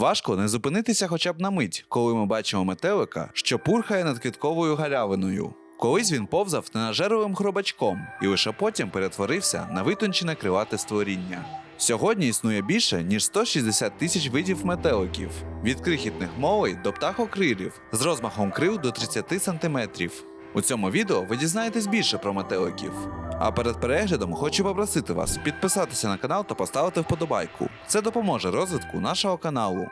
Важко не зупинитися хоча б на мить, коли ми бачимо метелика, що пурхає над квітковою галявиною. Колись він повзав ненажерливим хробачком і лише потім перетворився на витончене крилате створіння. Сьогодні існує більше ніж 160 тисяч видів метеликів, від крихітних молей до птахокрилів з розмахом крил до 30 сантиметрів. У цьому відео ви дізнаєтесь більше про метеликів. А перед переглядом хочу попросити вас підписатися на канал та поставити вподобайку. Це допоможе розвитку нашого каналу.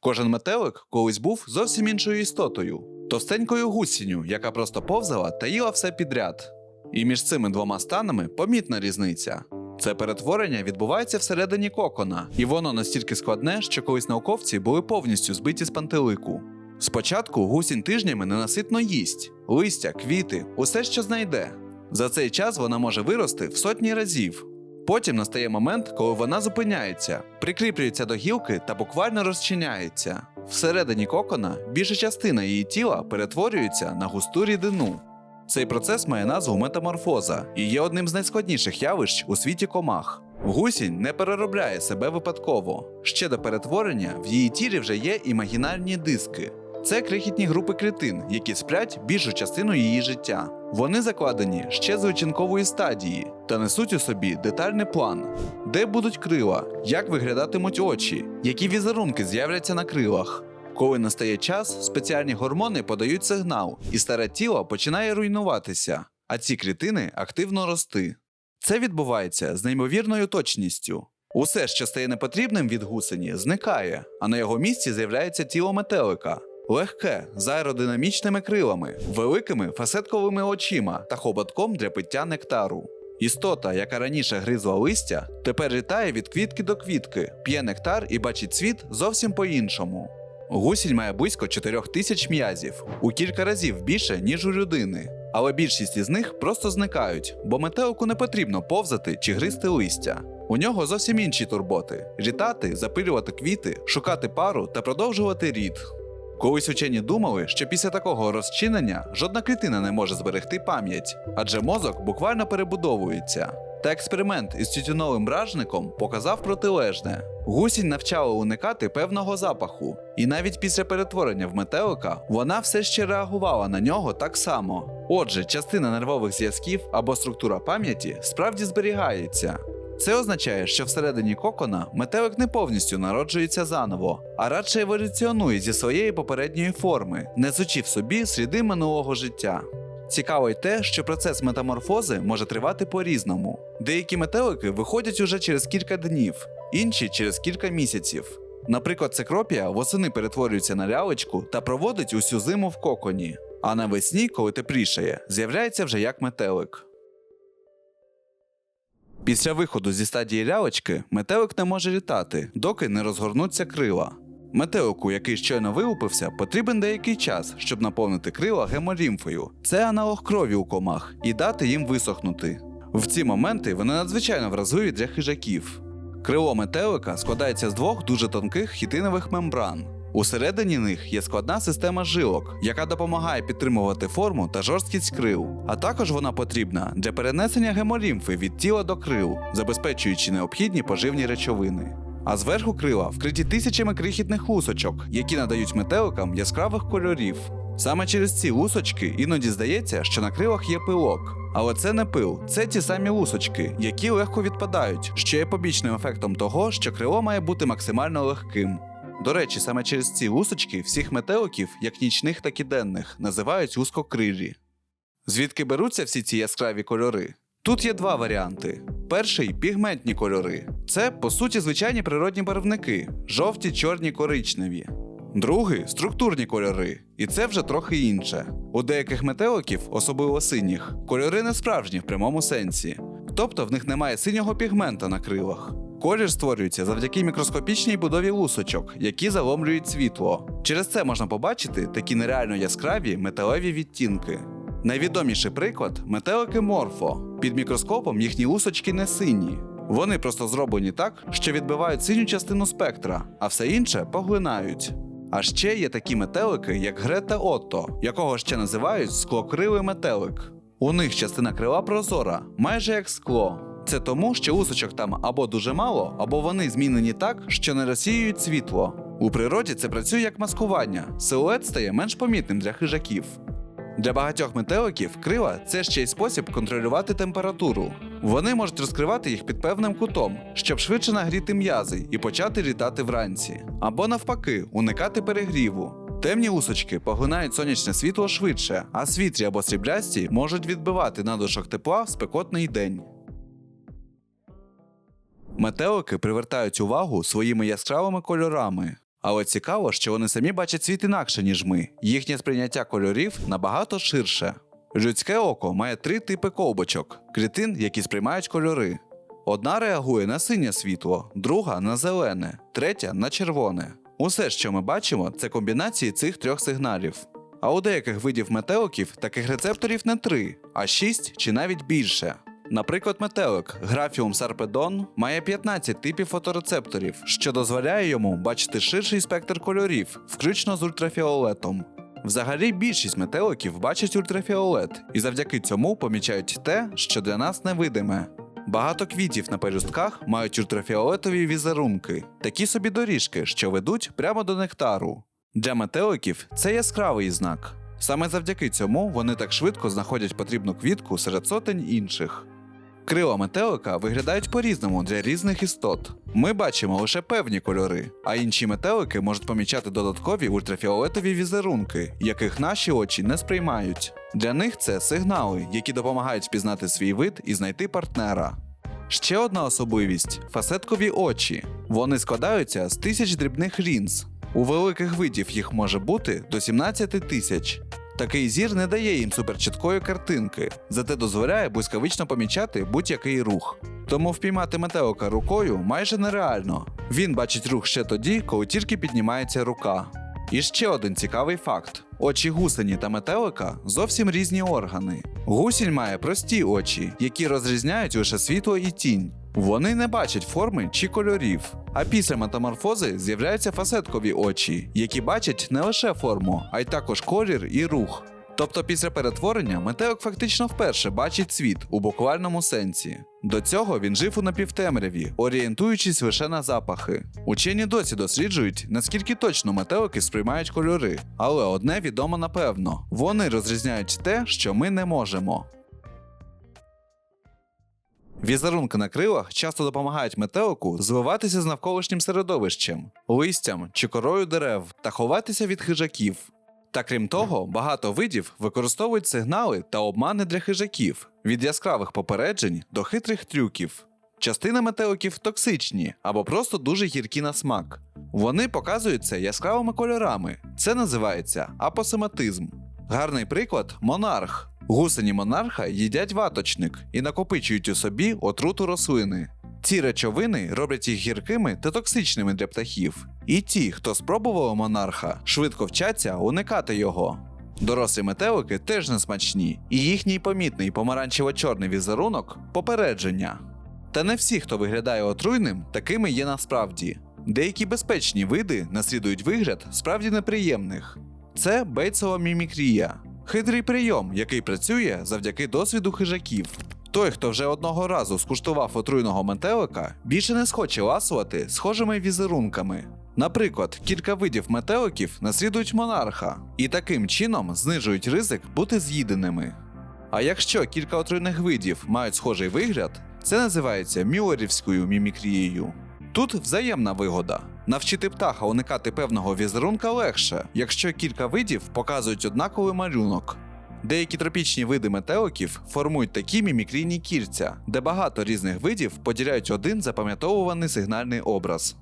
Кожен метелик колись був зовсім іншою істотою, товстенькою гусінню, яка просто повзала та їла все підряд. І між цими двома станами помітна різниця. Це перетворення відбувається всередині кокона, і воно настільки складне, що колись науковці були повністю збиті з пантелику. Спочатку гусінь тижнями ненаситно їсть листя, квіти, усе, що знайде. За цей час вона може вирости в сотні разів. Потім настає момент, коли вона зупиняється, прикріплюється до гілки та буквально розчиняється. Всередині кокона більша частина її тіла перетворюється на густу рідину. Цей процес має назву метаморфоза і є одним з найскладніших явищ у світі комах. Гусінь не переробляє себе випадково. Ще до перетворення в її тілі вже є імагінальні диски. Це крихітні групи клітин, які сплять більшу частину її життя. Вони закладені ще з личинкової стадії та несуть у собі детальний план, де будуть крила, як виглядатимуть очі, які візерунки з'являться на крилах. Коли настає час, спеціальні гормони подають сигнал, і старе тіло починає руйнуватися, а ці клітини активно рости. Це відбувається з неймовірною точністю. Усе, що стає непотрібним від гусені, зникає, а на його місці з'являється тіло метелика. Легке, з аеродинамічними крилами, великими фасетковими очима та хоботком для пиття нектару. Істота, яка раніше гризла листя, тепер літає від квітки до квітки, п'є нектар і бачить світ зовсім по-іншому. Гусінь має близько 4 тисяч м'язів, у кілька разів більше, ніж у людини. Але більшість із них просто зникають, бо метелику не потрібно повзати чи гризти листя. У нього зовсім інші турботи: літати, запилювати квіти, шукати пару та продовжувати рід. Колись учені думали, що після такого розчинення жодна клітина не може зберегти пам'ять, адже мозок буквально перебудовується. Та експеримент із тютюновим бражником показав протилежне. Гусінь навчала уникати певного запаху, і навіть після перетворення в метелика вона все ще реагувала на нього так само. Отже, частина нервових зв'язків або структура пам'яті справді зберігається. Це означає, що всередині кокона метелик не повністю народжується заново, а радше еволюціонує зі своєї попередньої форми, несучи в собі сліди минулого життя. Цікаво й те, що процес метаморфози може тривати по-різному. Деякі метелики виходять уже через кілька днів, інші через кілька місяців. Наприклад, цикропія восени перетворюється на лялечку та проводить усю зиму в коконі, а навесні, коли теплішає, з'являється вже як метелик. Після виходу зі стадії лялечки метелик не може літати, доки не розгорнуться крила. Метелику, який щойно вилупився, потрібен деякий час, щоб наповнити крила гемолімфою. Це аналог крові у комах, і дати їм висохнути. В ці моменти вони надзвичайно вразливі для хижаків. Крило метелика складається з двох дуже тонких хітинових мембран. Усередині них є складна система жилок, яка допомагає підтримувати форму та жорсткість крил, а також вона потрібна для перенесення гемолімфи від тіла до крил, забезпечуючи необхідні поживні речовини. А зверху крила вкриті тисячами крихітних лусочок, які надають метеликам яскравих кольорів. Саме через ці лусочки іноді здається, що на крилах є пилок. Але це не пил, це ті самі лусочки, які легко відпадають, що є побічним ефектом того, що крило має бути максимально легким. До речі, саме через ці лусочки всіх метеликів, як нічних, так і денних, називають узкокрилі. Звідки беруться всі ці яскраві кольори? Тут є два варіанти. Перший пігментні кольори. Це, по суті, звичайні природні барвники жовті, чорні, коричневі. Другий структурні кольори, і це вже трохи інше. У деяких метеликів, особливо синіх, кольори не справжні в прямому сенсі, тобто в них немає синього пігмента на крилах. Колір створюється завдяки мікроскопічній будові лусочок, які заломлюють світло. Через це можна побачити такі нереально яскраві металеві відтінки. Найвідоміший приклад метелики морфо. Під мікроскопом їхні лусочки не сині. Вони просто зроблені так, що відбивають синю частину спектра, а все інше поглинають. А ще є такі метелики, як Грета Отто, якого ще називають склокрилий метелик. У них частина крила прозора, майже як скло. Це тому, що усочок там або дуже мало, або вони змінені так, що не розсіюють світло. У природі це працює як маскування. Силует стає менш помітним для хижаків. Для багатьох метеликів крила це ще й спосіб контролювати температуру. Вони можуть розкривати їх під певним кутом, щоб швидше нагріти м'язи і почати літати вранці, або навпаки, уникати перегріву. Темні усочки поглинають сонячне світло швидше, а світлі або сріблясті можуть відбивати надлишок тепла в спекотний день. Метелики привертають увагу своїми яскравими кольорами. Але цікаво, що вони самі бачать світ інакше, ніж ми. Їхнє сприйняття кольорів набагато ширше. Людське око має три типи ковбочок клітин, які сприймають кольори. Одна реагує на синє світло, друга на зелене, третя на червоне. Усе, що ми бачимо, це комбінації цих трьох сигналів. А у деяких видів метеликів таких рецепторів не три, а шість чи навіть більше. Наприклад, метелик Графіум сарпедон має 15 типів фоторецепторів, що дозволяє йому бачити ширший спектр кольорів, включно з ультрафіолетом. Взагалі, більшість метеликів бачать ультрафіолет і завдяки цьому помічають те, що для нас невидиме. Багато квітів на пелюстках мають ультрафіолетові візерунки, такі собі доріжки, що ведуть прямо до нектару. Для метеликів це яскравий знак. Саме завдяки цьому вони так швидко знаходять потрібну квітку серед сотень інших. Крила метелика виглядають по-різному для різних істот. Ми бачимо лише певні кольори, а інші метелики можуть помічати додаткові ультрафіолетові візерунки, яких наші очі не сприймають. Для них це сигнали, які допомагають впізнати свій вид і знайти партнера. Ще одна особливість фасеткові очі. Вони складаються з тисяч дрібних лінз. У великих видів їх може бути до 17 тисяч. Такий зір не дає їм суперчіткої картинки, зате дозволяє блискавично помічати будь-який рух. Тому впіймати метелика рукою майже нереально. Він бачить рух ще тоді, коли тільки піднімається рука. І ще один цікавий факт: очі гусені та метелика зовсім різні органи. Гусінь має прості очі, які розрізняють лише світло і тінь. Вони не бачать форми чи кольорів. А після метаморфози з'являються фасеткові очі, які бачать не лише форму, а й також колір і рух. Тобто після перетворення метелик фактично вперше бачить світ у буквальному сенсі. До цього він жив у напівтемряві, орієнтуючись лише на запахи. Учені досі досліджують, наскільки точно метелики сприймають кольори, але одне відомо напевно: вони розрізняють те, що ми не можемо. Візерунки на крилах часто допомагають метелику звиватися з навколишнім середовищем, листям чи корою дерев та ховатися від хижаків. Та крім того, багато видів використовують сигнали та обмани для хижаків від яскравих попереджень до хитрих трюків. Частина метеликів токсичні або просто дуже гіркі на смак. Вони показуються яскравими кольорами. Це називається апосематизм. Гарний приклад монарх. Гусені монарха їдять ваточник і накопичують у собі отруту рослини. Ці речовини роблять їх гіркими та токсичними для птахів. І ті, хто спробував монарха, швидко вчаться уникати його. Дорослі метелики теж не смачні, і їхній помітний помаранчево-чорний візерунок попередження. Та не всі, хто виглядає отруйним, такими є насправді. Деякі безпечні види наслідують вигляд справді неприємних. Це бейтсова мімікрія, хитрий прийом, який працює завдяки досвіду хижаків. Той, хто вже одного разу скуштував отруйного метелика, більше не схоче ласувати схожими візерунками. Наприклад, кілька видів метеликів наслідують монарха і таким чином знижують ризик бути з'їденими. А якщо кілька отруйних видів мають схожий вигляд, це називається мюлерівською мімікрією. Тут взаємна вигода. Навчити птаха уникати певного візерунка легше, якщо кілька видів показують однаковий малюнок. Деякі тропічні види метеоків формують такі мімікрійні кільця, де багато різних видів поділяють один запам'ятовуваний сигнальний образ.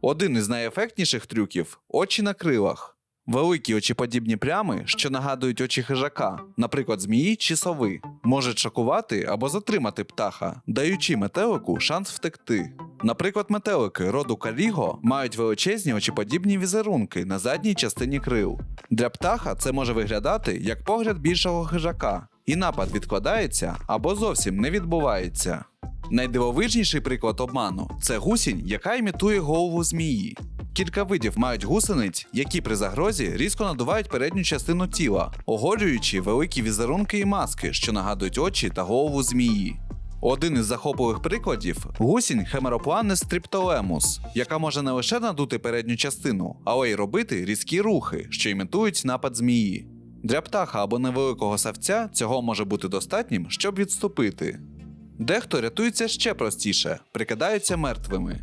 Один із найефектніших трюків очі на крилах. Великі очіподібні плями, що нагадують очі хижака, наприклад, змії чи сови, можуть шокувати або затримати птаха, даючи метелику шанс втекти. Наприклад, метелики роду каліго мають величезні очіподібні візерунки на задній частині крил. Для птаха це може виглядати як погляд більшого хижака, і напад відкладається або зовсім не відбувається. Найдивовижніший приклад обману це гусінь, яка імітує голову змії. Кілька видів мають гусениць, які при загрозі різко надувають передню частину тіла, оголюючи великі візерунки і маски, що нагадують очі та голову змії. Один із захопливих прикладів гусінь Хемеропланес стриптолемус, яка може не лише надути передню частину, але й робити різкі рухи, що імітують напад змії. Для птаха або невеликого савця цього може бути достатнім, щоб відступити. Дехто рятується ще простіше, прикидаються мертвими.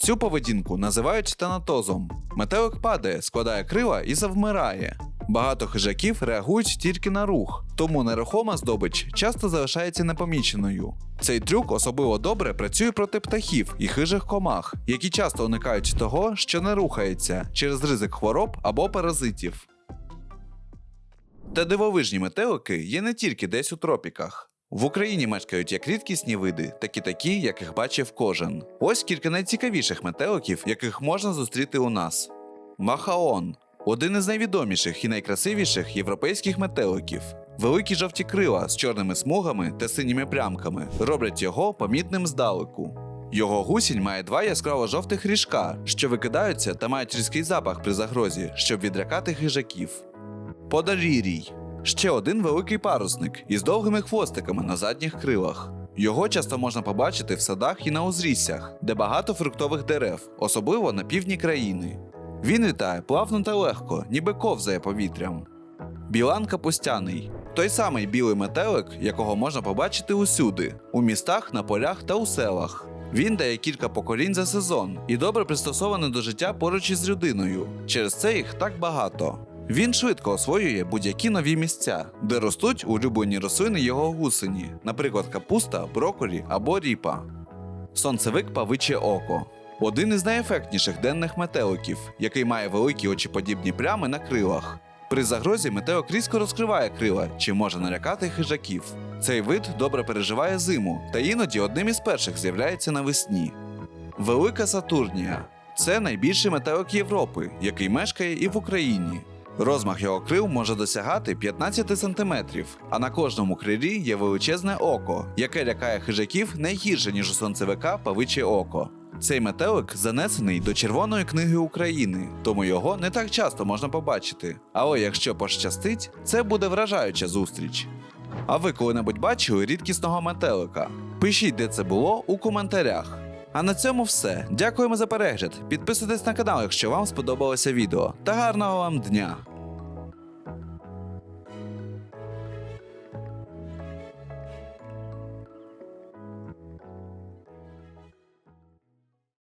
Цю поведінку називають танатозом. Метелик падає, складає крила і завмирає. Багато хижаків реагують тільки на рух, тому нерухома здобич часто залишається непоміченою. Цей трюк особливо добре працює проти птахів і хижих комах, які часто уникають того, що не рухається через ризик хвороб або паразитів. Та дивовижні метелики є не тільки десь у тропіках. В Україні мешкають як рідкісні види, так і такі, яких бачив кожен. Ось кілька найцікавіших метеликів, яких можна зустріти у нас. Махаон один із найвідоміших і найкрасивіших європейських метеликів. Великі жовті крила з чорними смугами та синіми плямками роблять його помітним здалеку. Його гусінь має два яскраво жовтих ріжка, що викидаються та мають різкий запах при загрозі, щоб відлякати хижаків. Подарірій ще один великий парусник із довгими хвостиками на задніх крилах. Його часто можна побачити в садах і на узріссях, де багато фруктових дерев, особливо на півдні країни. Він літає плавно та легко, ніби ковзає повітрям. Білан капустяний той самий білий метелик, якого можна побачити усюди, у містах, на полях та у селах. Він дає кілька поколінь за сезон і добре пристосований до життя поруч із людиною. Через це їх так багато. Він швидко освоює будь-які нові місця, де ростуть улюблені рослини його гусені, наприклад, капуста, броколі або ріпа. Сонцевик павиче око. Один із найефектніших денних метеликів, який має великі очіподібні плями на крилах. При загрозі метелик різко розкриває крила, чи може налякати хижаків. Цей вид добре переживає зиму та іноді одним із перших з'являється навесні. Велика Сатурнія це найбільший метелик Європи, який мешкає і в Україні. Розмах його крил може досягати 15 см, а на кожному крилі є величезне око, яке лякає хижаків не гірше, ніж у сонцевика павиче око. Цей метелик занесений до Червоної книги України, тому його не так часто можна побачити. Але якщо пощастить, це буде вражаюча зустріч. А ви коли-небудь бачили рідкісного метелика? Пишіть, де це було у коментарях. А на цьому все. Дякуємо за перегляд. Підписуйтесь на канал, якщо вам сподобалося відео. Та гарного вам дня!